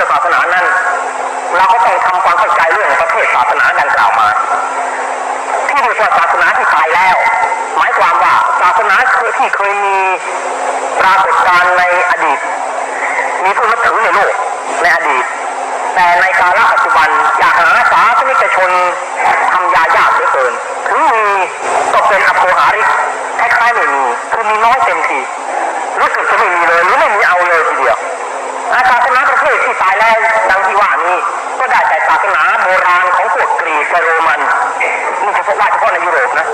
ธศาสนานั้น เราก็ต้องทำความเข้าใจเรื่องประเภทศาสนาดังกล่าวมา ที่เรียกว่าศาสนาที่ตายแล้ว หมายความว่าศาสนาเคยที่เคยมีปรากฏการณ์ในอดีต มีผู้นับถือในโลกในอดีต แต่ในกาลปัจจุบันอยากหาสาสนิกชนทำยายากเหลือเกินถึงมีก็เป็นอโภหาริกคล้ายๆไม่มีคือมีน้อยเต็มทีรู้สึกจะไม่มีเลยหรือไม่มีเอาเลยทีเดียว อาศาสนาประเภทที่ตายแล้วดังที่ว่านี้ ก็ได้แต่ศาสนาโบราณของพวกกรีกและโรมันนี่เฉพาะว่าเฉพาะในยุโรปนะ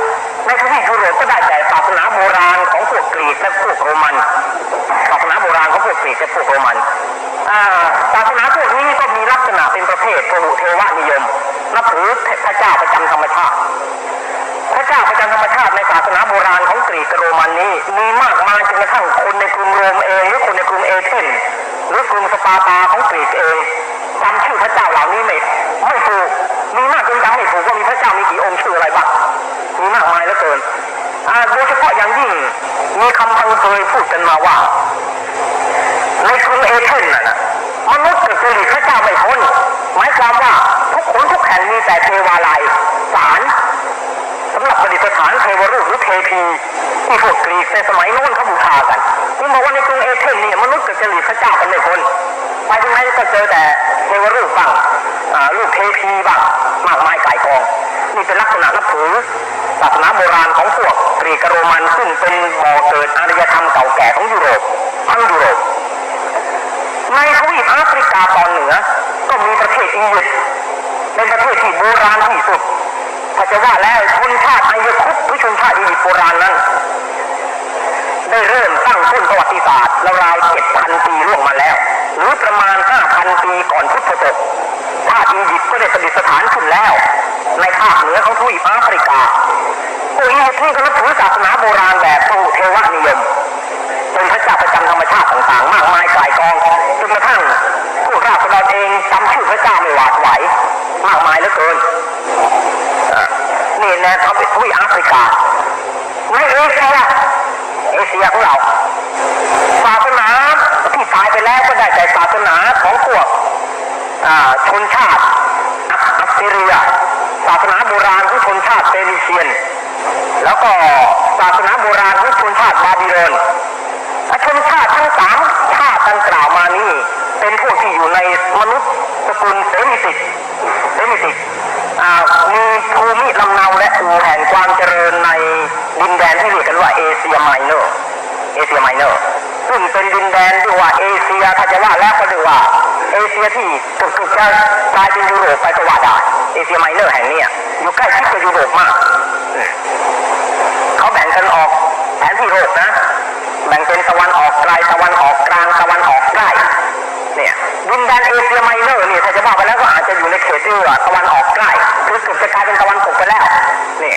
ในทวีปยุโรปก็ได้แต่ศาสนาโบราณของพวกกรีกและพวกโรมันศาสนาโบราณของพวกกรีกและพวกโรมันศาสนาพวกนี้ก็มีลักษณะเป็นประเภทพหุเทวนิยมนับถือพระเจ้าประจำธรรมชาติพระเจ้าประจำธรรมชาติในศาสนาโบราณของกรีกโรมันนี้มีมากมายจนกระทั่งคนในกรุงโรมเองหรือ กรุงสปาตาของกรีกเองจำชื่อพระเจ้าเหล่านี้ไม่ไม่ถูกมีมากจนจำไม่ถูกว่ามีพระเจ้ามีกี่องค์ชื่ออะไรบ้างมีมากมายเหลือเกินโดยเฉพาะอย่างยิ่งมีคำพังเคยพูดกันมาว่า ในกรุงเอเธนส์น่ะนะมนุษย์กับจริตพระเจ้าไม่พ้นหมายความว่าทุกคนทุกแห่งมีแต่เทวาลัยศาลสำหรับประดิษฐานเทวรูปหรือเทพีที่พวกกรีกในสมัยโน้นเขาบูชากัน คุณบอกว่าในกรุงเอเธนส์เนี่ยมนุษย์กับจริตพระเจ้ากันไม่พ้นไปที่ไหนก็เจอแต่เทวรูปบ้างรูปเทพีบ้างมากมายก่ายกอง นี่เป็นลักษณะนับถือศาสนาโบราณของพวกกรีกโรมันซึ่งเป็นบ่อเกิดอารยธรรมเก่าแก่ของยุโรปทั้งยุโรปในทวีปแอฟริกาตอนเหนือ ก็มีประเทศอียิปต์เป็นประเทศที่โบราณที่สุดถ้าจะว่าแล้วชนชาติไอยคุปหรือชนชาติอียิปต์โบราณนั้น ได้เริ่มตั้งต้นประวัติศาสตร์ราวๆ7,000 ปีล่วงมาแล้ว หรือประมาณ 5,000 ปีก่อนพุทธศกชาติอียิปต์ก็ได้ประดิษฐานขึ้นแล้ว ในภาคเหนือของทวีปแอฟริกาพวอียิปต์นี่ก็นับถือศาสนาโบราณแบบพหุเทวนิยมเป็นพระเจ้าประจำธรรมชาติต่างๆ มากมายกายกองจนกระทั่งพวกราษฎรเองจำชื่อพระเจ้าไม่หวาดไหวมากมายเหลือเกินนี่นวทวีปทวีปแอฟริกาในเอเชีย เอเชียของเราศาสนาที่ตายไปแล้วก็ได้แต่ศาสนาของพวกอ่าชนชาติอัสซีเรียศาสนาโบราณของชนชาติเฟนิเซียน แล้วก็ศาสนาโบราณของชนชาติบาบิโลนชนชาติทั้งสามชาติดังกล่าวมานี้เป็นพวกที่อยู่ใน มนุษย์สกุลเซมิติกเซมิติกอ่ามีภูมิลำเนาและอูแห่งความเจริญในดินแดนที่เรียกกันว่าเอเชียไมเนอร์เอเชียไมเนอร์ซึ่งเป็นดินแดนที่ว่าเอเชียถ้าจะว่าแล้วก็ดูว่าเอเชียที่ถูกๆจะกลายเป็นยุโรปไปก็ว่าได้เอเชียไมเนอร์แห่งนี้อยู่ใกล้ชิดกับยุโรปมากเขาแบ่งกันออกแผนที่โลกนะ แบ่งเป็นตะวันออกไกลตะวันออกกลางตะวันออกใกล้ เนี่ยดินแดนเอเชียไมเนอร์เนี่ยถ้าจะว่าไปแล้วก็อาจจะอยู่ในเขตที่ตะวันออกใกล้คือเกือบจะกลายเป็นตะวันตกไปแล้วนี่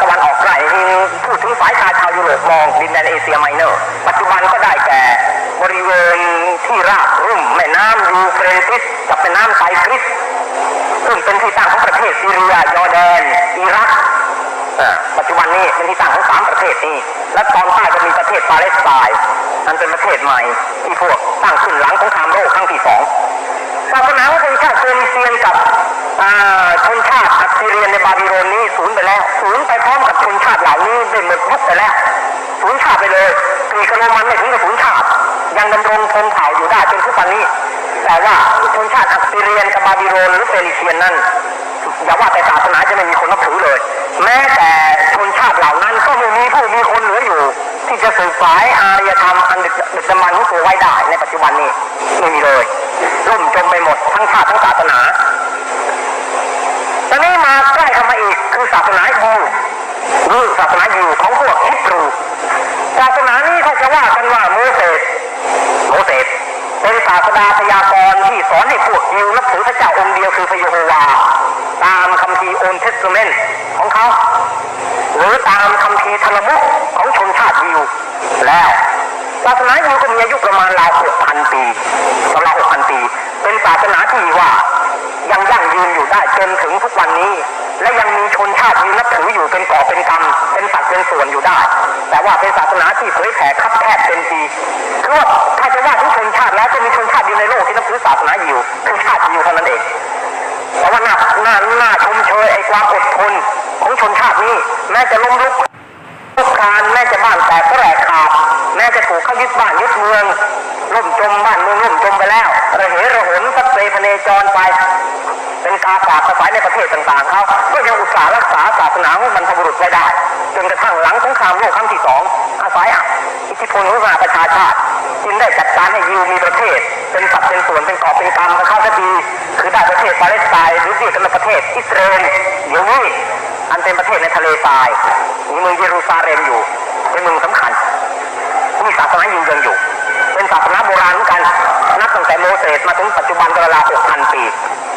ตะวันออกใกล้ที่พูดถึงสายตาชาวยุโรปมองดินแดนเอเชียไมเนอร์ ปัจจุบันก็ได้แก่บริเวณที่ราบรุ่มแม่น้ำยูเฟรติสกับแม่น้ำไซปริสซึ่งเป็นที่ตั้งของประเทศซีเรีย ยอร์แดนอิ ปัจจุบันนี้เป็นที่ตั้งของสามประเทศนี้ และตอนใต้ก็มีประเทศปาเลสไตน์อันเป็นประเทศใหม่ที่พวกตั้งขึ้นหลังสงครามโลกครั้งที่สองศาสนาของชนชาติเฟนิเซียนกับชนชาติอัสซีเรียนในบาบิโลนนี้สูญไปแล้วสูญไปพร้อมกับชนชาติเหล่านี้ได้หมดยุคไปแล้วสูญชาติไปเลยกรีกโรมันไม่ถึงกับสูญชาติ ยังดำรงคงเผ่าอยู่ได้จนทุกวันนี้ แต่ว่าชนชาติอัสซีเรียนกับบาบิโลนหรือเฟนิเซียนนั้น อย่าว่าแต่ศาสนาจะไม่มีคนนับถือเลย แม้แต่ชนชาติเหล่านั้นก็ไม่มีผู้มีคนเหลืออยู่ ที่จะสืบสายอารยธรรมอันดึกดึกดำบรรพ์ของตัวไว้ได้ในปัจจุบันนี้ไม่มีเลยล่มจมไปหมดทั้งชาติทั้งศาสนาตอนนี้มาใกล้เข้ามาอีกคือศาสนายูหรือศาสนายูของพวกฮิบรูศาสนานี้เขาจะว่ากันว่าโมเสสโมเสสเป็นศาสดาพยากรณ์ที่สอนให้พวกยิวนับถือพระเจ้าองค์เดียวคือพระเยโฮวา โอนเทสเมนต์ของเขา หรือตามคัมภีร์ทาลมุกของชนชาติยิว แล้วศาสนายิวก็มีอายุประมาณราวหกพันปีราวหกพันปี เป็นศาสนาที่ว่ายังยั่งยืนอยู่ได้จนถึงทุกวันนี้ และยังมีชนชาติยิวนับถืออยู่เป็นก่อเป็นกรรมเป็นสัตว์เป็นส่วนอยู่ได้ แต่ว่าเป็นศาสนาที่เผยแผ่คับแคบเต็มทีคือว่าถ้าจะว่าทุกชนชาติแล้วจะมีชนชาติอยู่ในโลกที่นับถือศาสนายิวคือชาติยิวเท่านั้นเอง แต่ว่าหน้าหน้าหน้าชมเชยไอ้ความอดทนของชนชาตินี้ แม้จะล้มลุกลุกคลานแม้จะบ้านแตกก็แหลกขาดแม้จะถูกเข้ายึดบ้านยึดเมืองล่มจมบ้านเมืองล่มจมไปแล้วระเหระหนสัดเซพเนจรไป เป็นกาฝากกระสายในประเทศต่างๆเขาก็ยังอุตส่าห์รักษาศาสนาของบรรพบุรุษไว้ได้จนกระทั่งหลังสงครามโลกครั้งที่สอง ธิพลของสหประชาชาติจึงได้จัดการให้ยิวมีประเทศ เป็นสัดเป็นส่วนเป็นกอบเป็นกำเข้าสักทีคือได้ประเทศปาเลสไตน์หรือเรียกกันว่าประเทศอิสราเอลเดี๋ยวนี้อันเป็นประเทศในทะเลทรายมีเมืองเยรูซาเล็มอยู่เป็นเมืองสำคัญมีศาสนายิวยังอยู่ เป็นศาสนาโบราณเหมือนกันนับตั้งแต่โมเสสมาถึงปัจจุบันก็เวลา6,000 ปี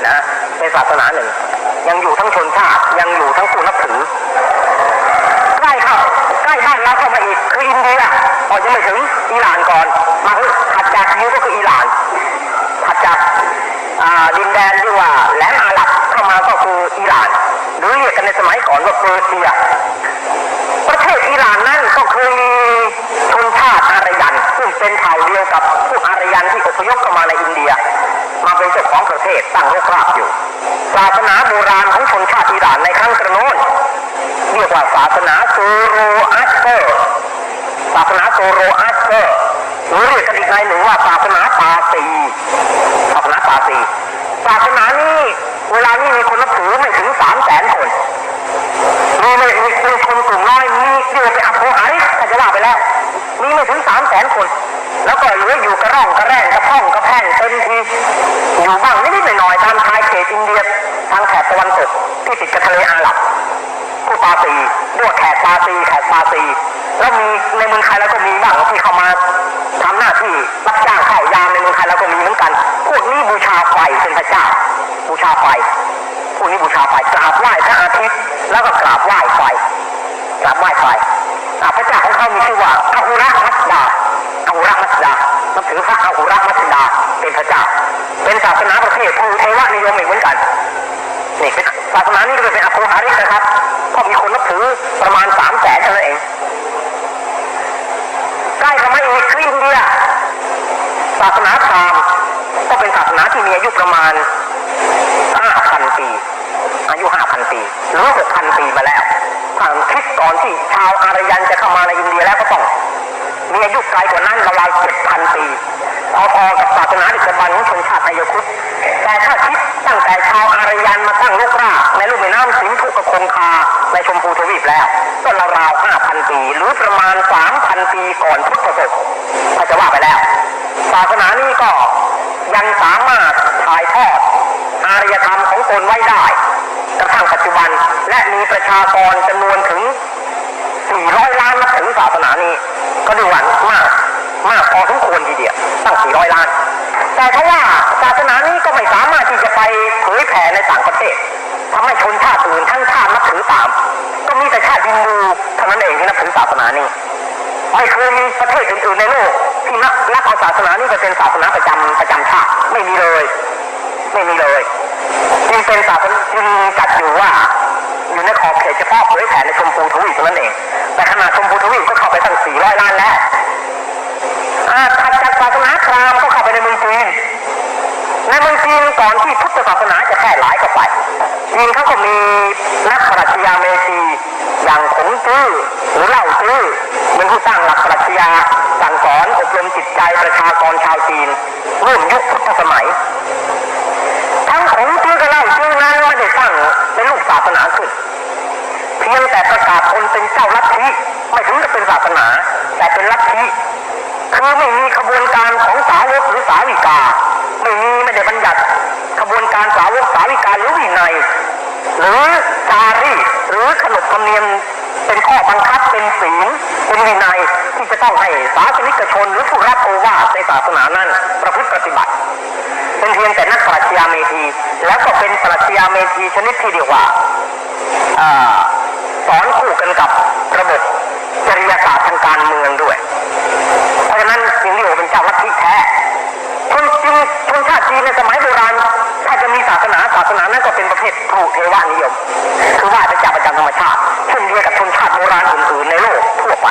นะเป็นศาสนาหนึ่ง ยังอยู่ทั้งชนชาติยังอยู่ทั้งผู้นับถือใกล้เข้า ใกล้บ้านเราเข้ามาอีกคืออินเดียพอยังไม่ถึงอิหร่านก่อนมาถัดจากยิวก็คืออิหร่านถัดจากดินแดนที่ว่าแหลมอาหรับเข้ามาก็คืออิหร่าน หรือเรียกกันในสมัยก่อนว่าเปอร์เซีย ประเทศอิหร่านนั่นก็เคยมีชนชาติอารยันซึ่งเป็นเผ่าเดียวกับพวกอารยันที่อพยพเข้ามาในอินเดีย มาเป็นเจ้าของประเทศตั้งรกรากอยู่ศาสนาโบราณของชนชาติอิหร่านในครั้งกระโน้น ยกว่าศาสนาโซโรอัสเตอร์ศาสนาโซโรอัสเตอร์หรือเรียกกันอีกในหนึ่งว่าศาสนาปาซีศาสนาปาซีศาสนานี้เวลานี้มีคนนับถือไม่ถึงสามแสนคนมีไม่มีมีคนกลุ่มน้อยมีเรียว่าเป็นอโภหาริกถ้าจะว่าไปแล้ว มีไม่ถึงสามแสนคน แล้วก็เหลืออยู่กระร่องกระแร่งกระพ่องกระแพ่งเต็มทีอยู่บ้างนิดๆหน่อยๆตามชายเขตอินเดียทางแถบตะวันตกที่ติดกับทะเลอาหรับ ปาซีด้วยแขกปาซีแขกปาซีแล้วมีในเมืองไทยแล้วก็มีบ้างที่เข้ามาทำหน้าที่รับจ้างเข้ายามในเมืองไทยแล้วก็มีเหมือนกัน พวกนี้บูชาไฟเป็นพระเจ้า บูชาไฟพวกนี้บูชาไฟกราบไหว้พระอาทิตย์แล้วก็กราบไหว้ไฟกราบไหว้ไฟอ่าพระเจ้าของเขามีชื่อว่าอาหุระมัสดาอาหุระมัสดานับถือพระอาหุระมัสดาเป็นพระเจ้า เป็นศาสนาประเภทภูเทวนิยมอีกเหมือนกัน นี่ศาสนานี้ก็เป็นอโภหาริกนะครับ ก็มีคนนับถือประมาณสามแสนเท่านั้นเองใกล้เข้ามาอีกคืออินเดียศาสนาพราหมณ์ก็เป็นศาสนาที่มีอายุประมาณ5,000ปี อายุ5,000ปีหรือ6,000ปีมาแล้วถ้าคิดก่อนที่ชาวอารยันจะเข้ามาในอินเดียแล้วก็ต้องมีอายุไกลกว่านั้นราวๆ7,000ปี พอๆกับศาสนาดึกดำบรรพ์ของชนชาติไทยคุดแต่ถ้าคิดตั้งแต่ชาวอารยันมาตั้งลูกรากในลูกแม่น้ำสินธุกับคงคาในชมพูทวีปแล้ว ก็ราวๆ5,000ปี หรือประมาณ3,000ปีก่อนพุทธศกถ้าจะว่าไปแล้ว ศาสนานี้ก็ยังสามารถถ่ายทอดอารยธรรมของตนไว้ได้กระทั่งปัจจุบันและมีประชากรจำนวนถึง400ล้านนับถือศาสนานี้ ก็ดูหวัน มากพอสมควรทีเดียวตั้ง 400 ล้าน แต่ถ้าว่าศาสนานี้ก็ไม่สามารถที่จะไปเผยแผ่ในต่างประเทศทำให้ชนชาติอื่นทั้งชาตินับถือตาม ก็มีแต่ชาติฮินดูเท่านั้นเองที่นับถือศาสนานี้ไม่เคยมีประเทศอื่นๆในโลกที่นับรับเอาศาสนานี้ไปเป็นศาสนาประจำประจำชาติไม่มีเลย ไม่มีเลยจึงเป็นศาสนาจึงจัดอยู่ว่าอยู่ในขอบเขตเฉพาะเผยแผ่ในชมพูทวีปเท่านั้นเอง แต่ขนาดชมพูทวีปก็เข้าไปตั้ง400 ล้านแล้วาสนาพราหมณ์ก็เข้าไปในเมืองจีนในเมืองจีนก่อนที่พุทธศาสนาจะแพร่หลายเข้าไปจีนเขาก็มีนักปรัชญาเมธีอย่างขงจื้อหรือเล่าจื้อเป็นผู้สร้างหลักปรัชญาสั่งสอนอบรมจิตใจประชากรชาวจีนร่วมยุคพุทธสมัย ทั้งขงจื้อกับเล่าจื้อนั้นไม่ได้ตั้างเป็นลูกศาสนาขึ้นเพียงแต่ประกาศตนเป็นเจ้าลัทธิไม่ถึงจะเป็นศาสนา แต่เป็นลัทธิ คือไม่มีขบวนการของสาวกหรือสาวิกา ไม่มีไม่ได้บัญญัติขบวนการสาวกสาวิกาหรือวินัยหรือจารีหรือขนบธรรมเนียมเป็นข้อบังคับเป็นศีลเป็นวินัยที่จะต้องให้สาสนิกชนหรือผู้รับโอวาทในศาสนานั้นประพฤติปฏิบัติเป็นเพียงแต่นักปรัชญาเมธี แล้วก็เป็นปรัชญาเมธีชนิดที่เรียกว่าอ่าสอนคู่กันกับระบบ จริยศาสตร์ทางการเมืองด้วย เพราะฉะนั้นจึงเรียกว่าเป็นเจ้าลัทธิแท้ชนจีนชนชาติจีนในสมัยโบราณถ้าจะมีศาสนาศาสนานั้นก็เป็นประเภทผูเทวานิยม คือว่าเป็นเจ้าประจำธรรมชาติเช่นเดียวกับชนชาติโบราณอื่นๆในโลกทั่วไป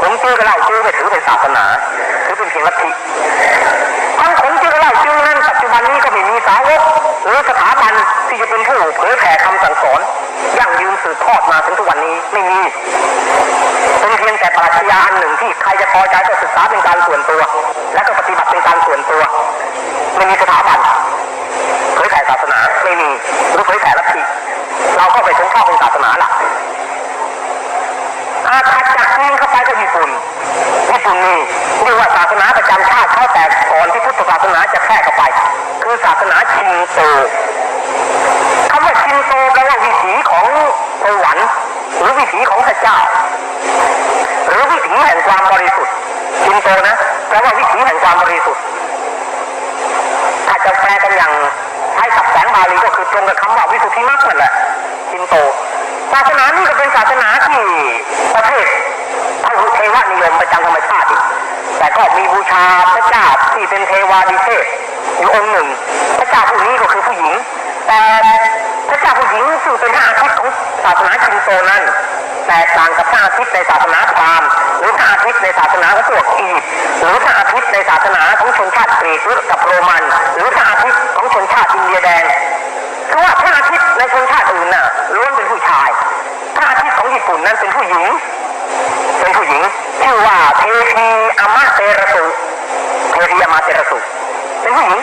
ขนจื้อกับเล่าจื้อไม่ถือเป็นศาสนาถือเป็นเพียงลัทธิทั้งขนจื้อ กับเหล่าวกหรือสถาบันที่จะเป็นผู้เผยแผ่คำสั่งสอนยั่งยืนสืบทอดมาถึงทุกวันนี้ไม่มีเป็นเพียงแต่ปรัชญาอันหนึ่งที่ใครจะพอใจก็ศึกษาเป็นการส่วนตัว และก็ปฏิบัติเป็นการส่วนตัว ไม่มีสถาบันเผยแผ่ศาสนาไม่มีหรือเผยแผ่ลัทธิเราก็ไปชมชอบเป็นศาสนาหลัก อาถัดจากนี้เข้าไปก็ญี่ปุ่นญี่ปุ่นนี่เรียกว่าศาสนาประจำชาติเขาแต่ก่อนที่พุทธศาสนาจะแพร่เข้าไป คือศาสนาชินโตคำว่าชินโตแปลว่าวิถีของสวรรค์หรือวิถีของพระเจ้า หรือวิถีแห่งความบริสุทธิ์ชินโตนะแปลว่าวิถีแห่งความบริสุทธิ์ถ้าจะแปลกันอย่างใช้ศัพท์แสงบาลีก็คือตรงกับคำว่าวิสุทธิมรรคนั่นแหละชินโตศาสนานี้ก็เป็นศาสนา ทพระเทวนิยมประจำธรรมชาติอีกแต่ก็มีบูชาพระเจ้าที่เป็นเทวาดิเทพอยู่องค์หนึ่ง พระเจ้าผู้นี้ก็คือผู้หญิง แต่พระเจ้าผู้หญิงซึ่งเป็นพระอาทิตย์ของศาสนาชินโตนั้นแตกต่างกับพระอาทิตย์ในศาสนาพราหมณ์หรือพระอาทิตย์ในศาสนาของพวกอียิปต์หรือพระอาทิตย์ในศาสนาของชนชาติกรีกหรือกับโรมัน หรือพระอาทิตย์ของชนชาติอินเดียแดงคือว่าพระอาทิตย์ในชนชาติอื่นน่ะล้วนเป็นผู้ชาย พระอาทิตย์ของญี่ปุ่นนั้นเป็นผู้หญิง เป็นผู้หญิง ชื่อว่าเทพีอามาเตระสุเทพีอามาเตระสุเป็นผู้หญิง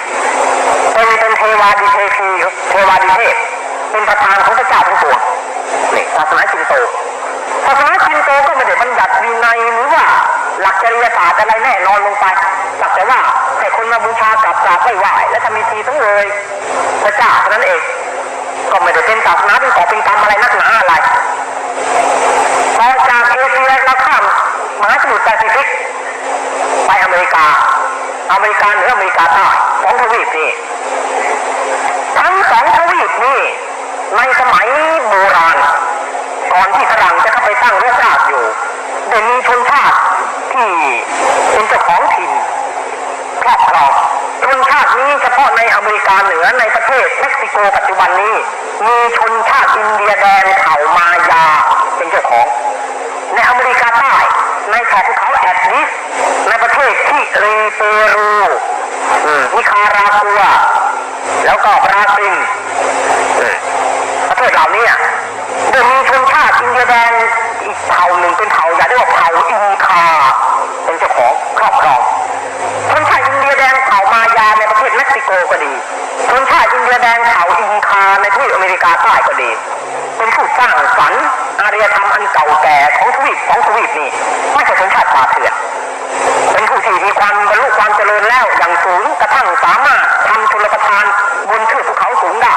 เป็นเป็นเทวาดิเทพีเทวาดิเทพเป็นประธานของพระเจ้าทั้งปวงนี่ศาสนาชินโตศาสนาชินโตก็ไม่ได้บัญญัติวินัยหรือว่า หลักจริยศาสตร์อะไรแน่นอนลงไปสักแต่ว่าให้คนมาบูชากราบกราบไหว้ไหว้และทำพิธีทั้งเลยพระเจ้าเท่านั้นเอง ก็ไม่ได้เป็นศาสนาเป็นขอเป็นกรรมอะไรนักหนาอะไร พอจากเอเชียเราข้าม มุทรแปซิฟิกไปอเมริกา อเมริกาเหนืออเมริกาใต้สองทวีปนี่ทั้งสองทวีปนี่ในสมัยโบราณ ก่อนที่ฝรั่งจะเข้าไปตั้งรกรากอยู่ได้มีชนชาติที่เป็นเจ้าของถิ่นครอบครองชนชาตินี้เฉพาะในอเมริกาเหนือในประเทศเม็กซิโกปัจจุบันนี้ มีชนชาติอินเดียแดงเผ่ามายาเป็นเจ้าของ ในอเมริกาใต้ ในแถบภูเขาแอตลิสในประเทศที่เรเปรูมนิคารากัว แล้วก็บราซิลประเทศเหล่านี้อะได้มีชนชาติอินเดียแดงอีกเผ่าหนึ่งเป็นเผ่าใหญ่เรียกว่าเผ่าอินคาเป็นเจ้าของครอบครองชนชาติอินเดียแดงเผ่ามายาในประเทศเม็กซิโกก็ดีชนชาติอินเดียแดงเผ่าอินคาในทวีปอเมริกาใต้ก็ดี เป็นผู้สร้างสรรค์ อารยธรรมอันเก่าแก่ของทวีปของทวีปนี้ไม่ใช่ชนชาติป่าเถื่อนเป็นผู้ที่มีความบรรลุความเจริญแล้วอย่างสูงกระทั่งสามารถทำชลประทานบนเทือกภูเขาสูงได้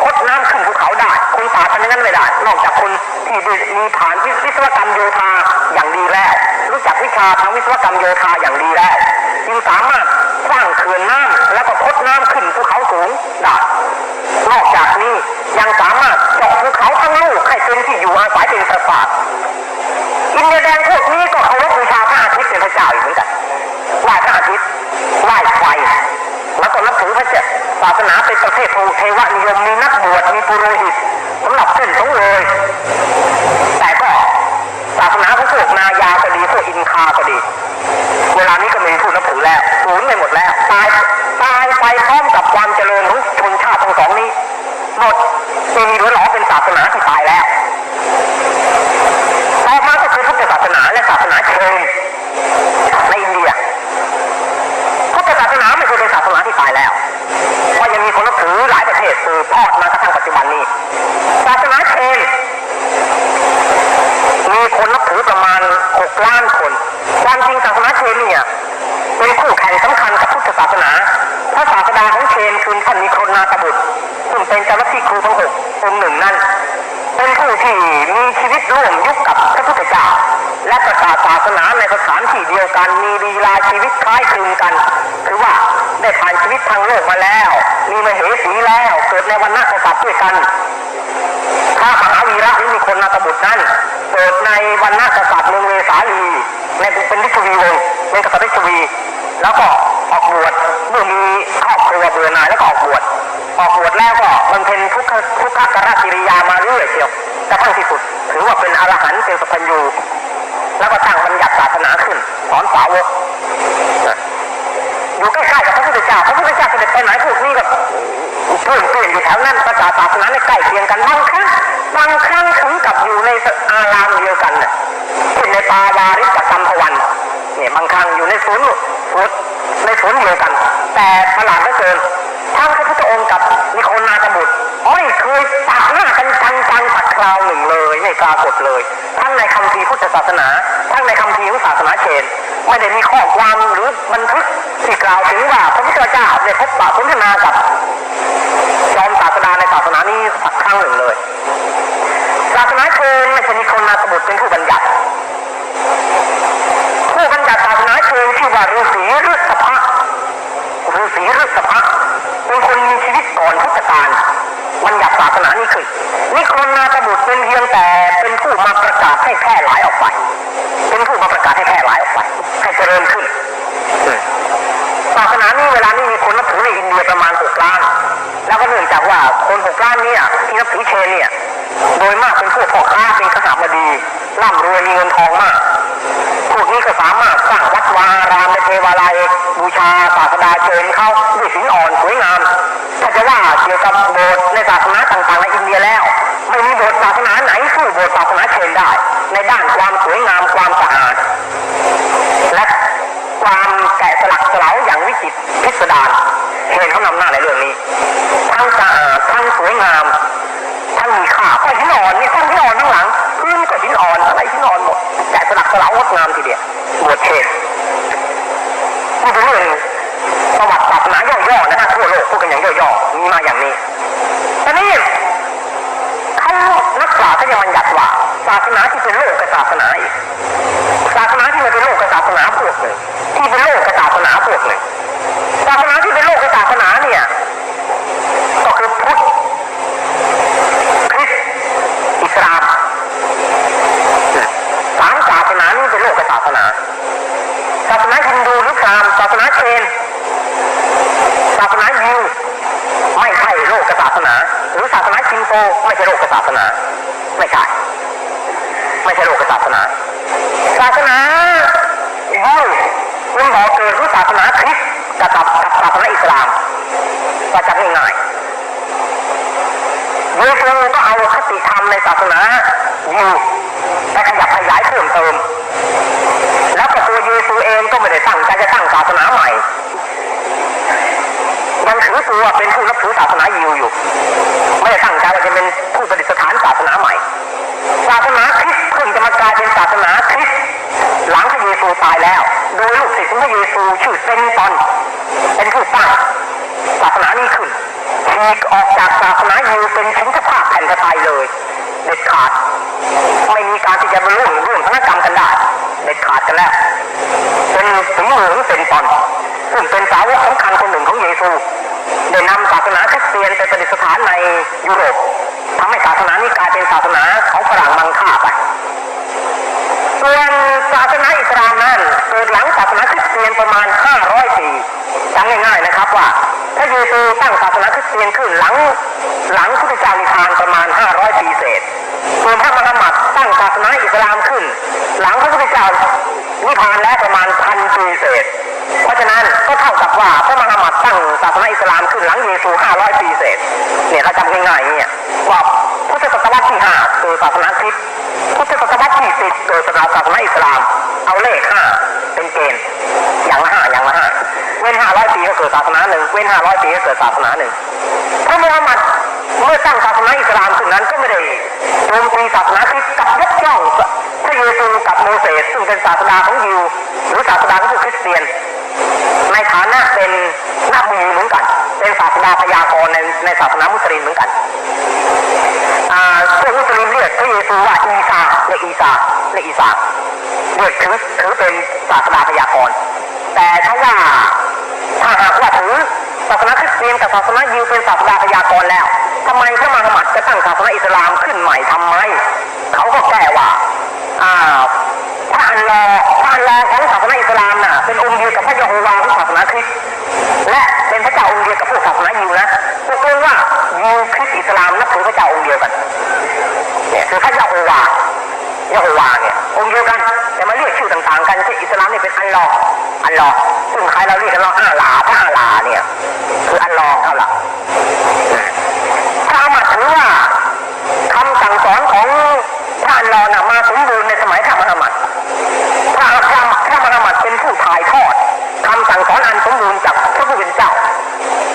พดน้ำขึ้นภูเขาได้คนป่าทำอย่างนั้นไม่ได้นอกจากคนที่มีผ่านวิศวกรรมโยธาอย่างดีแล้วรู้จักวิชาทางวิศวกรรมโยธาอย่างดีแล้วจึงสามารถ สร้างเขื่อนน้ำแล้วก็พดน้ำขึ้นภูเขาสูงได้นอกจากนี้ยังสามารถเจาะภูเขาทั้งลูกให้เป็นที่อยู่อาศัยเป็นปราสาทอินเดียแดงพวกนี้ก็เคารพบูชาพระอาทิตย์เป็นพระเจ้าอีกเหมือนกันไหว้พระอาทิตย์ไหว้ไฟแล้วก็นับถือพระเจ้าศาสนาเป็นประเภทโทเทวนิยมมีนักบวชมีปุโรหิตสำหรับเส้นสงเลย แต่ก็ศาสนาของพวกนายาก็ดีพวกอินคาก็ดี เวลานี้ก็มีผู้นับถือ แล้วสูญไปหมดแล้วตายตายไปพร้อมกับความเจริญของชนชาติทั้งสองนี้หมดไม่มีหลือหลอเป็นศาสนาที่ตายแล้วต่อมาก็คือพุทธศาสนาและศาสนาเชนในอินเดียพุทธศาสนาไม่ใช่เป็นศาสนาที่ตายแล้วเพราะยังมีคนนับถือหลายประเทศสืบทอดมากระทั่งปัจจุบันนี้ศาสนาเชนมีคนนับถือประมาณ6ล้านคน ความจริงศาสนาเชนเนี่ย เป็นคู่แข่งสำคัญกับพุทธศาสนา พระศาสดาของเชนคือท่านนิโครนาตบุตรซึ่งเป็นเจ้าหน้าที่ครูทั้งหกองค์หนึ่งนั้น เป็นผู้ที่มีชีวิตร่วมยุคกับพระพุทธเจ้าและประกาศศาสนาในสถานที่เดียวกันมีลีลาชีวิตคล้ายคลึงกันคือว่าได้ผ่านชีวิตทางโลกมาแล้ว มีมเหสีแล้วเกิดในวันนักษัตริย์ด้วยกันพระมหาวีระที่มีคนนาตบุตรนั้นเกิดในวันนักษัตริย์เมืองเวสาลีในเป็นลิชวีวงศ์ เป็นกษัตริย์ลิชวี แล้วก็ออกบวชเมื่อมีครอบครัวเบื่อหน่ายแล้วก็ออกบวชออกบวชแล้วก็บำเพ็ญทุกขทุกขกรกิริยามาเรื่อยเชียวกระทั่งที่สุดถือว่าเป็นอรหันต์เป็นสัพพัญญูแล้วก็ตั้งบัญญัติศาสนาขึ้นสอนสาวกอยู่ใกล้ๆกับพระพุทธเจ้าพระพุทธเจ้าเสด็จไปไหนพวกนี้ก็เพื่อนเพื่อนอยู่แถวนั้นประกาศศาสนาในใกล้เคียงกันบ้างครั้ง บางครั้งถึงกับอยู่ในอารามเดียวกันน่ะเช่นในปาวาริกกัมพวันเนี่ยบางครั้งอยู่ในศูนย์ศูนในศูนย์เดียวกัน แต่ประหลาดเหลือเกินทั้งพระพุทธองค์กับนิโคนาตบุตรไม่เคยปะหน้ากัน ราวหนึ่งเลยไม่ปรากฏเลย ทั้งในคำพีพุทธศาสนา ทั้งในคำพีร์ของศาสนาเชน ไม่ได้มีข้อความหรือบันทึกที่กล่าวถึงว่าพระพุทธเจ้าได้พบปะสนทนากับจอมศาสดาในศาสนานี้สักครั้งหนึ่งเลย ศาสนาเชนไม่ใช่มีคนนาสบุตเป็นผู้บัญญัติผู้บัญญัติศาสนาเชนชื่อว่าฤาษีฤษภะฤาษีฤษภะเป็นคนมีชีวิตก่อนพุทธกาล บัญญัติศาสนานี้ขึ้นนิครนนาตบุตรเป็นเพียงแต่เป็นผู้มาประกาศให้แพร่หลายออกไป เป็นผู้มาประกาศให้แพร่หลายออกไป ให้เจริญขึ้นศาสนานี้เวลานี้มีคนนับถือในอินเดียประมาณ6ล้าน แล้วก็เนื่องจากว่าคน6ล้านเนี่ยที่นับถือเชนเนี่ย โดยมากเป็นพวกพ่อค้าเป็นขหบดีร่ำรวยมีเงินทองมาก พวกนี้ก็สามารถสร้างวัดวารามในเทวาลัยบูชาศาสดาเชิญเขาด้วยสินอ่อนสวยงามถ้าจะว่าเกี่ยวกับโบสถ์ในศาสนาต่างๆในอินเดียแล้ว ไม่มีโบสถ์ศาสนาไหนสู้โบสถ์ศาสนาเชนได้ ในด้านความสวยงามความสะอาดและความแกะสลักสลาอย่างวิจิตรพิสดารเห็นเขานำหน้าในเรื่องนี้ทั้งสะอาดทั้งสวยงามทั้งมีค่าก็หินอ่อนนี่ทั้งหินอ่อนทั้งหลัง พื้นก็หินอ่อนอะไรหินอ่อนหมดแกะสลักสลาวงดงามทีเดียวบวชเชนนี่เป็นเรื่องประวัติศาสนาย่อๆนะฮะทั่วโลกพูดกันอย่างย่อๆมีมาอย่างนี้ตอนนี้เขานักปราชญ์ก็ยังบัญญัติว่าศาสนาที่เป็นโลกกับศาสนาอีกศาสนาที่ไม่เป็นโลกกับศาสนาพวกหนึ่งที่เป็นโลกกับศาสนาพวกหนึ่งศาสนาที่เป็นโลกกับศาสนาเนี่ยก็คือพุทธคริสต์อิสลามสามศาสนานี้เป็นโลกกับศาสนา ศาสนาฮินดูหรือพราหมณ์ศาสนาเชน ศาสนายิวไม่ใช่โลกกับศาสนา หรือศาสนาชินโตไม่ใช่โลกศาสนา ไม่ใช่ ไม่ใช่โลกศาสนา ศาสนายูมันบอกเกิดรู้ศาสนาคริสต์กับกับศาสนาอิสลามก็จำง่ายๆเยซูก็เอาคติธรรมในศาสนายูไปขยับขยายเพิ่มเติม แล้วก็ตัวเยซูเองก็ไม่ได้ตั้งใจจะตั้งศาสนาใหม่ ยังถือตัวเป็นผู้นับถือศาสนายิวอยู่ ไม่ได้ตั้งใจว่าจะเป็นผู้ประดิษฐานศาสนาใหม่ ศาสนาคริสต์เพิ่งจะมากลายเป็นศาสนาคริสต์หลังพระเยซูตายแล้ว โดยลูกศิษย์ของพระเยซูชื่อเซนตอน เป็นผู้ตั้างศาสนานี้ขึ้นฉีกออกจากศาสนายิวเป็นชิ้นทภาพแผ่นไทยเลย เด็ดขาด ไม่มีการที่จะมาร่วมร่วมธนกรรมกันได้ เด็ดขาดกันแล้ว เป็นถึงเหลืองเซนตอนซึ่งเป็นสาวกสำคัญคนหนึ่งของเยซูได้นำศาสนาคริสเตียนไปประดิษฐานในยุโรปทำให้ศาสนานี้กลายเป็นศาสนาของฝรั่งมังค่าไป ส่วนศาสนาอิสลามนั้นเกิดหลังศาสนาคริสเตียนประมาณ 500 ปีจำง่ายๆนะครับว่าพระเยซูตั้งศาสนาคริสเตียนขึ้นหลังหลังพุทธเจ้านิทานประมาณ 500 ปีเศษส่วนพระมหามัดตั้งศาสนาอิสลามขึ้น หลังพระพุทธเจ้านิพพานแล้วประมาณพันปีเศษ เพราะฉะนั้นก็เท่ากับว่าพระมหามัดตั้งศาสนาอิสลามขึ้นหลังเยซู 500 ปีเศษเนี่ยเราจำง่ายๆเนี่ยว่า พุทธศตวรรษที่5คือศาสนาคริสต์พุทธศตวรรษที่10โดยศาสนาอิสลาม เอาเลข5เป็นเกณฑ์อย่างละห้าอย่างละห้าเว้น500ปีก็เกิดศาสนาหนึ่งเว้น500ปีก็เกิดศาสนาหนึ่งพระมุฮัมมัดเมื่อตั้งศาสนาอิสลามขึ้นนั้นก็ไม่ได้โจมตีศาสนาคริสต์กับยกย่องพระเยซูกับโมเสสซึ่งเป็นศาสดาของยิวหรือศาสดาของคริสเตียน ในฐานะเป็นนักบุญเหมือนกัน เป็นศาสดาพยากรณ์ในในศาสนามุสลิมเหมือนกันอ่าพวกมุสลิมเรียกพระเยซูว่าอีซาเรียกอีซาเรียกอีซาเรียกถือถือเป็นศาสดาพยากรณ์แต่ถ้าว่าถ้าหากว่าถือศาสนาคริสเตียนกับศาสนายิวเป็นศาสดาพยากรณ์แล้วทำไมพระมหามัดจะตั้งศาสนาอิสลามขึ้นใหม่ทำไม เขาก็แก้ว่าอ่าพระอัลลอฮ์พระอัลลอฮ์ของศาสนาอิสลามน่ะเป็นองค์เดียวกับพระยะโฮวาของศาสนาคริสต์และ เป็นพระเจ้าองค์เดียวกับพวกศาสนายิวนะตกลงว่ายิวคริสต์อิสลามนับถือพระเจ้าองค์เดียวกันเนี่ยคือพระยะโฮวายะโฮวาเนี่ยองค์เดียวกันแต่มาเรียกชื่อต่างๆ กันที่อิสลามนี่เป็นอัลลอฮ์อัลลอฮ์ซึ่งใครเราเรียกกันว่าอาลาพระอาลาเนี่ยคืออัลลอฮ์เท่าละถ้าเอามาถือว่าคำสั่งสอนของพระอัลลอฮ์น่ะมาสมบูรณ์ในสมัยท่ามุฮัมมัดพระพระพระมุฮัมมัดเป็นผู้ถ่ายทอดคำสั่งสอนอันสมบูรณ์จากพระผู้เป็นเจ้า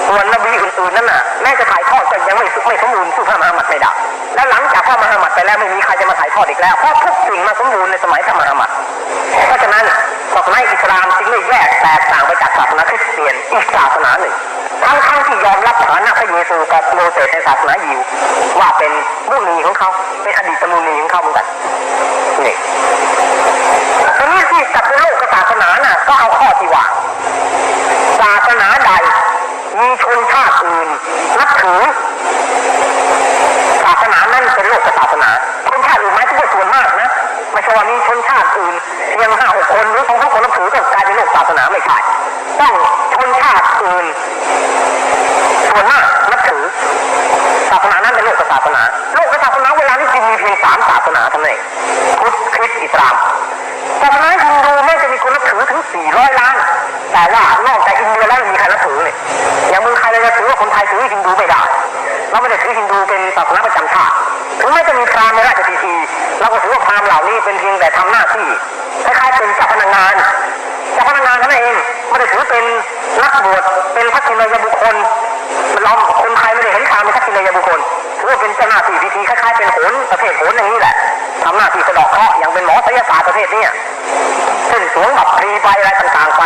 ส่วนนบีอื่นๆนั่นน่ะแม้จะถ่ายทอดก็ยังไม่ไม่สมบูรณ์สู้พระมหามัดไม่ได้แล้วหลังจากพระมหามัดไปแล้วไม่มีใครจะมาถ่ายทอดอีกแล้วเพราะทุกสิ่งมาสมบูรณ์ในสมัยพระมหามัดเพราะฉะนั้นศาสนาอิสลามจึงไม่แยกแตกต่างไปจากศาสนาคริสเตียนอีกศาสนาหนึ่งทั้งทั้งที่ยอมรับฐานะพระเยซูกับโมเสสในศาสนายิวว่าเป็นบุนีของเขาเป็นอดีตมุนีของเขาเหมือนกันนี่ทีนี้ที่จับโลกศาสนาน่ะก็เอาข้อที่ว่าศาสนาใด มีชนชาติอื่นนับถือศาสนานั้นเป็นโลกศาสนาชนชาติอื่นหมายถึงว่าส่วนมากนะไม่ใช่ว่ามีชนชาติอื่นเพียงห้าหกคนหรือสองสามคนนับถือก็กลายเป็นโลกศาสนาไม่ใช่ต้องชนชาติอื่นส่วนมากนับถือศาสนานั้นเป็นโลกศาสนาโลกศาสนาเวลานี้จึงมีเพียงสามศาสนาเท่านั้นเองพุทธคริสต์อิสลาม ศาสนาฮินดูแม้จะมีคนนับถือถึง 400 ล้าน แต่ว่านอกจากอินเดียแล้วมีใครนับถือเนี่ยอย่างเมืองไทยเราจะถือว่าคนไทยถือฮินดูไม่ได้เราไม่ได้ถือฮินดูเป็นศาสนาประจำชาติถึงแม้จะมีพราหมณ์ในราชพิธีเราก็ถือว่าพราหมณ์เหล่านี้เป็นเพียงแต่ทำหน้าที่คล้ายๆเป็นเจ้าพนักงานเจ้าพนักงานเท่านั้นเองไม่ได้ถือเป็นนักบวชเป็นพระกินยบุคคลเราคนไทยไม่ได้เห็นพราหมณ์เป็นพระกินยบุคคลถือว่าเป็นเจ้าหน้าที่พิธีคล้ายๆเป็นโหนประเภทโหนอย่างนี้แหละ ทำหน้าที่สะดอกเคราะห์อย่างเป็นหมอศัลยศาสตร์ประเภทเนี้ยเส้นสวงแบบพรีไปอะไรต่างๆไป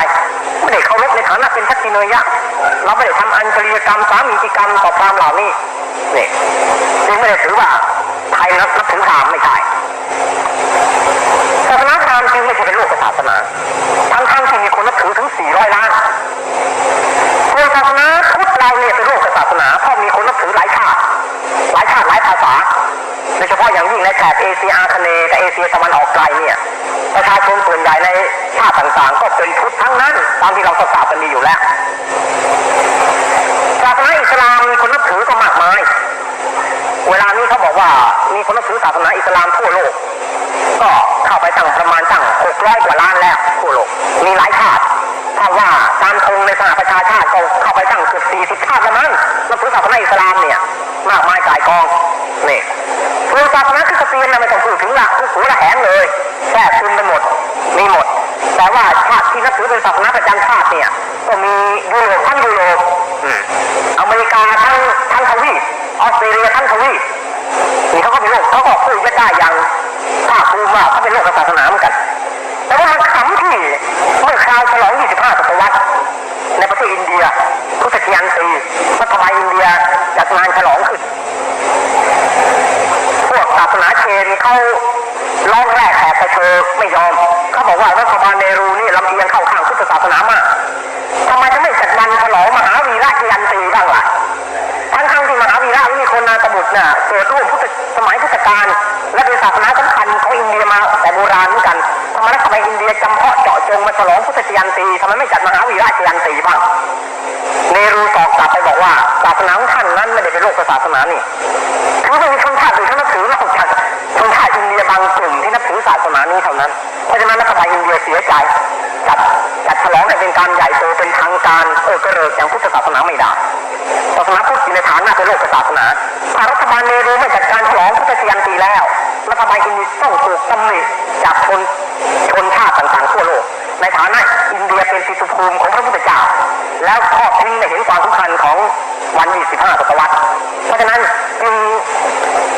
ไม่ได้เคารพในฐานะเป็นทักษิเนยะ เราไม่ได้ทำอัญชลียกรรมสามีจิกรรมต่อพรามเหล่านี้นี่จึงไม่ได้ถือว่าไทยนับนับถือพรามไม่ใช่ศาสนาพรามจึงไม่ใช่เป็นโลกศาสนาทั้งๆที่มีคนนับถือถึง 400 ล้านส่วนศาสนาพุทธเราเนี่ยเป็นโลกศาสนาเพราะมีคนนับถือหลายชาติ หลายชาติหลายภาษาโดยเฉพาะอย่างยิ่งในแถบเอเชียอาคเนย์กับเอเชียตะวันออกไกลเนี่ยประชาชนส่วนใหญ่ในชาติต่างๆ ก็เป็นพุทธทั้งนั้นตามที่เราทราบกันดีอยู่แล้วศาสนาอิสลามมีคนนับถือก็มากมาย เวลานี้เขาบอกว่ามีคนนับถือศาสนาอิสลามทั่วโลก ก็เข้าไปตั้งประมาณตั้ง600กว่าล้านแล้วทั่วโลกมีหลายชาติ ถ้าว่าตามธงในสหประชาชาติก็เข้าไปตั้งเกือบ40ชาติแล้วมั้งนับถือศาสนาอิสลามเนี่ยมากมายกายกองนี่ส่วนศาสนาคริสเตียนนะไม่ต้องพูดถึงละทุกหัวละแหงเลยแทรกซึมไปหมดมีหมด แต่ว่าชาติที่นับถือเป็นศาสนาประจำชาติเนี่ยก็มียุโรปทั้งยุโรปอืมอเมริกาทั้งทั้งทวีปออสเตรเลียทั้งทวีปนี่เขาก็เป็นโลกเขาก็พูดได้อย่างภาคภูมิว่าเขาเป็นโลกศาสนาเหมือนกัน แต่ว่ามันขำที่เมื่อคราวฉลอง 25 ศตวรรษในประเทศอินเดียพุทธเกียนตีรัฐบาลอินเดียจัดงานฉลองขึ้น พวกศาสนาเชนเขาร้องแรกแหกกระเชอไม่ยอม เขาบอกว่ารัฐบาลเนรูนี่ลำเอียงเข้าข้างพุทธศาสนามากทำไมจะไม่จัดวันฉลองมหาวีระยันตีบ้างล่ะ ทั้งทั้งๆที่มหาวีระนี่มี น่ะเกิดร่วมพุทธสมัยพุทธกาลและเป็นศาสนาสำคัญของอินเดียมาแต่โบราณเหมือนกันทำไมทำไมอินเดียจำเพาะเจาะจงมาฉลองพุทธชยันตีทำไมไม่จัดมหาวีระชยันตีบ้างเนรูตอบกลับไปบอกว่าศาสนาของท่านนั้นไม่ได้เป็นโลกศาสนานี่คือไม่มีชนชาติอื่นที่นับถือนอกจากชนชาติอินเดียบางกลุ่มที่นับถือศาสนานี้เท่านั้นเพราะฉะนั้นรัฐบาลอินเดียเสียใจจัดจัดฉลองให้เป็นการใหญ่โตเป็นทางการเออกระเริกอย่างพุทธศาสนาไม่ได้ ศาสนาพุทธอยู่ในฐานะเป็นโลกศาสนาถ้ารัฐบาลเนรูไม่จัดการฉลองพุทธชยันตีแล้ว รัฐบาลอินเดียต้องถูกตำหนิจากชนชนชาติต่างๆทั่วโลก ในฐานะอินเดียเป็นปิตุภูมิของพระพุทธเจ้า แล้วทอดทิ้งไม่เห็นความสำคัญของวัน25ศตวรรษเพราะฉะนั้นจึง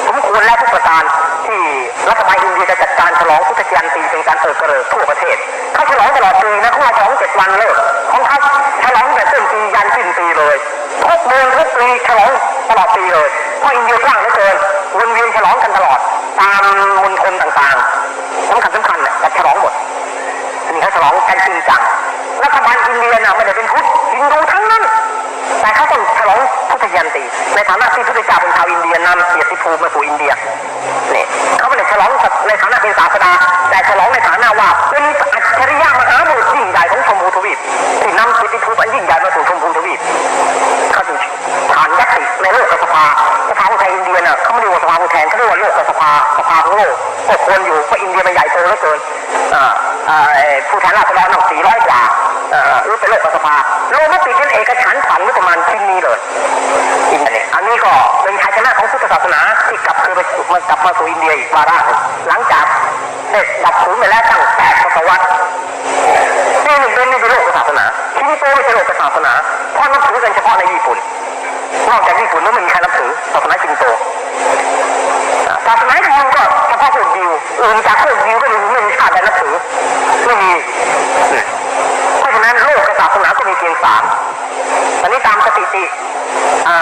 สมควรและทุกประการที่รัฐบาลอินเดียจะจัดการฉลองพุทธชยันตีเป็นการเอิกกระเริกทั่วประเทศเขาฉลองตลอดปีนะเขาว่าฉลองเจ็ดวันเลิกของเขาฉลองแต่ต้นปียันสิ้นปีเลย ทุกเดือนทุกปีฉลองตลอดปีเลยเพราะอินเดียกว้างเหลือเกินวนเวียนฉลองกันตลอดตาม ในฐานะที่พระพุทธเจ้าเป็นชาวอินเดียนำเกียรติภูมิมาสู่อินเดียนี่เขาไม่ได้ฉลองในฐานะเป็นศาสดา แต่ฉลองในฐานะว่าเป็นอัจฉริยะมหาบุรุษยิ่งใหญ่ของชมพูทวีปที่นำเกียรติภูมิอันยิ่งใหญ่มาสู่ชมพูทวีปเขาถึงผ่านยัตติในโลกสภาสภาผู้แทนอินเดียน่ะเขาไม่เรียกว่าสภาผู้แทนเขาเรียกว่าโลกสภาสภาของโลกก็ควรอยู่เพราะอินเดียมันใหญ่โตเหลือเกินอ่าอ่าผู้แทนราษฎรตั้ง400กว่าอ่า รู้เป็นโลกประสภาโลกมติเป็นเอกฉันฝันงบประมาณชิ้นนี้เลยอินเดียอันนี้ก็เป็นชัยชนะของพุทธศาสนาที่กลับคืนไปมันกลับมาสู่อินเดียอีกวาระหนึ่งหลังจากได้ดับศูนย์ไปแล้วตั้งแปดศตวรรษนี่มันเป็นไม่ใช่โลกศาสนาชินโตไม่ใช่โลกศาสนาเพราะนับถือกันเฉพาะในญี่ปุ่นนอกจากญี่ปุ่นแล้วไม่มีใครนับถือศาสนาชินโตศาสนายิวก็เฉพาะพวกยิวอื่นจากพวกยิวก็ไม่มีไม่มีชาติใดนับถือไม่มี เพียงสามตอนนี้ตามสถิติ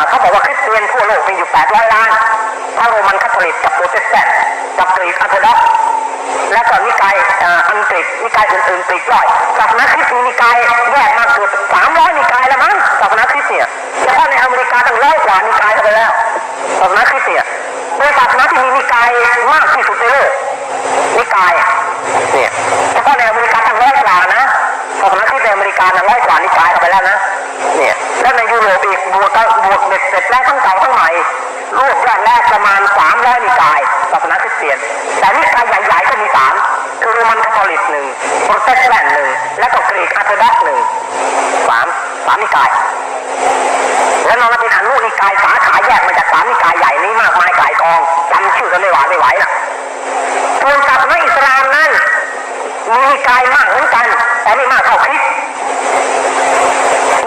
เขาบอกว่าคริสเตียนทั่วโลกมีอยู่800ล้านทั้งโรมันคาทอลิกกับโปรเตสแตนต์กับกรีกออร์โธดอกและก็นิกายอ่ออังกฤษนิกายอื่นๆปลีกย่อยศาสนาคริสต์มีนิกายแยกมาเกือบสามร้อยนิกายแล้วมั้งศาสนาคริสต์เนี่ยเฉพาะในอเมริกาตั้งร้อยกว่านิกายเข้าไปแล้วศาสนาคริสต์เนี่ยโดยศาสนาที่มีนิกายมากที่สุดในโลกนิกายเนี่ยเฉพาะในอเมริกาตั้งร้อยกว่านะ ศาสนาคริสต์ในอเมริกาตั้งร้อยกว่านิกายเข้าไปแล้วนะเนี่ยแล้วในยุโรปอีกบวกก็บวกเบ็ดเสร็จแล้วทั้งเก่าทั้งใหม่รวบยอดแรกประมาณ300นิกายศาสนาคริสเตียน แต่นิกายใหญ่ๆก็มีสามคือโรมันคาทอลิกหนึ่งโปรเตสแตนต์หนึ่งและก็กรีกออร์โธดอกหนึ่งสามสามนิกาย แล้วนอกนั้นเป็นอนุนิกายสาขาแยกมาจากสามนิกายใหญ่นี้มากมายกายกองจำชื่อกันไม่หวาไม่ไหวน่ะส่วนศาสนาอิสลามนั้น มีนิกายมากเหมือนกัน แต่ไม่มากเท่าคริส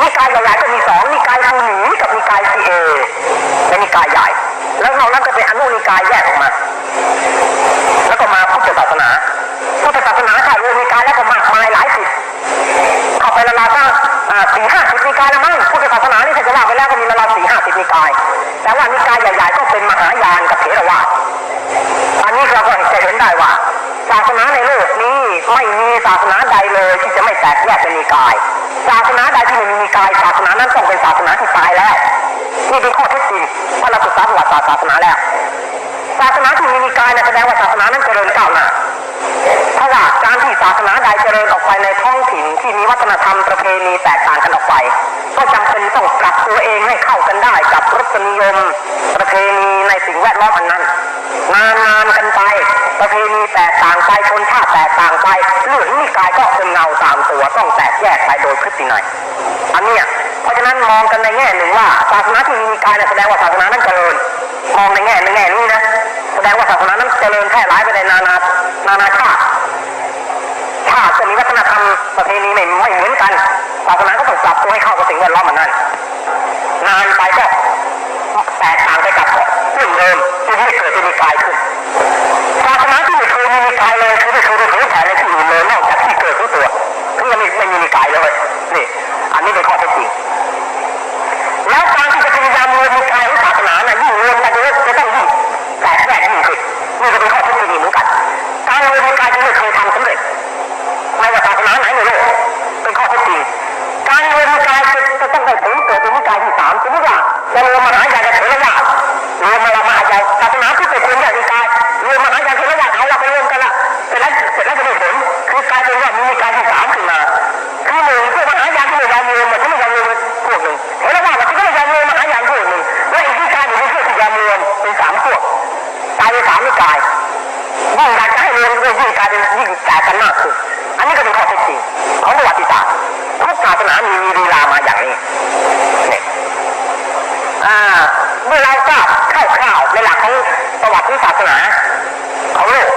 นิกายใหญ่ๆก็มีสองนิกายซูนีกับนิกายซีเอเป็นนิกายใหญ่ แล้วนอกนั้นก็เป็นอนุนิกายแยกออกมา แล้วก็มาพุทธศาสนาพุทธศาสนาถ้ารวมนิกายแล้วก็มากมายหลายสิบเข้าไปละลาวก็อ่าสี่ห้าสิบนิกายแล้วมั้งพุทธศาสนานี่ถ้าจะว่าไปแล้วก็มีละลาสี่ห้าสิบนิกาย แต่ว่านิกายใหญ่ๆก็เป็นมหายานกับเถรวาทอันนี้เราก็จะเห็นได้ว่า ศาสนาในโลกนี้ไม่มีศาสนาใดเลยที่จะไม่แตกแยกเป็นนิกาย ศาสนาใดที่ไม่มีนิกาย ศาสนานั้นต้องเป็นศาสนาที่ตายแล้วนี่เป็นข้อเท็จจริงถ้าเราศึกษาประวัติศาสตร์ศาสนาแล้ว ศาสนาที่มีนิกายเนยแสดงว่าศาสนานั้นเจริญก้าวหน้า เพราะว่าการที่ศาสนาใดเจริญออกไปในท้องถิ่นที่มีวัฒนธรรมประเพณีแตกต่างกันออกไป ก็จำเป็นต้องปรับตัวเองให้เข้ากันได้กับรสนิยม ประเพณีในสิ่งแวดล้อมอันนั้นนานๆกันไป ประเพณีแตกต่างไปชนชาติแตกต่างไปเรื่องนิกายก็เป็นเงาตามตัวต้องแตกแยกไปโดยพฤตินัยอันเนี้ยเพราะฉะนั้นมองกันในแง่หนึ่งว่าศาสนาที่มีนิกายแสดงว่าศาสนานั้นเจริญ มองในแง่ในแง่นี้นะแสดงว่าศาสนานั้นเจริญแพร่หลายไปในนานานานาชาติชาติก็มีวัฒนธรรมประเพณีไม่ไม่เหมือนกันศาสนาก็ต้องปรับตัวให้เข้ากับสิ่งแวดล้อมมันนั่นนานไปก็แตกต่างไปกับเรื่องเดิมที่ไม่เกิดเป็นนิกายขึ้นศาสนาที่ไม่เคยมีนิกายเลยคือไม่เคยได้เผยแผ่ในที่อื่นเลยนอกจากที่เกิดที่ตัวคือยังไม่ไม่มีนิกายเลยนี่อัน นิกายยิ่งอยากจะให้รวมก็ยิ่งกลายเป็นยิ่งแตกกันมากขึ้นอันนี้ก็เป็นข้อเท็จจริงของประวัติศาสตร์ทุกศาสนามีมีลีลามาอย่างนี้เนี่ยอ่าเมื่อเราทราบคร่าวๆในหลักของประวัติศาสนาของโลก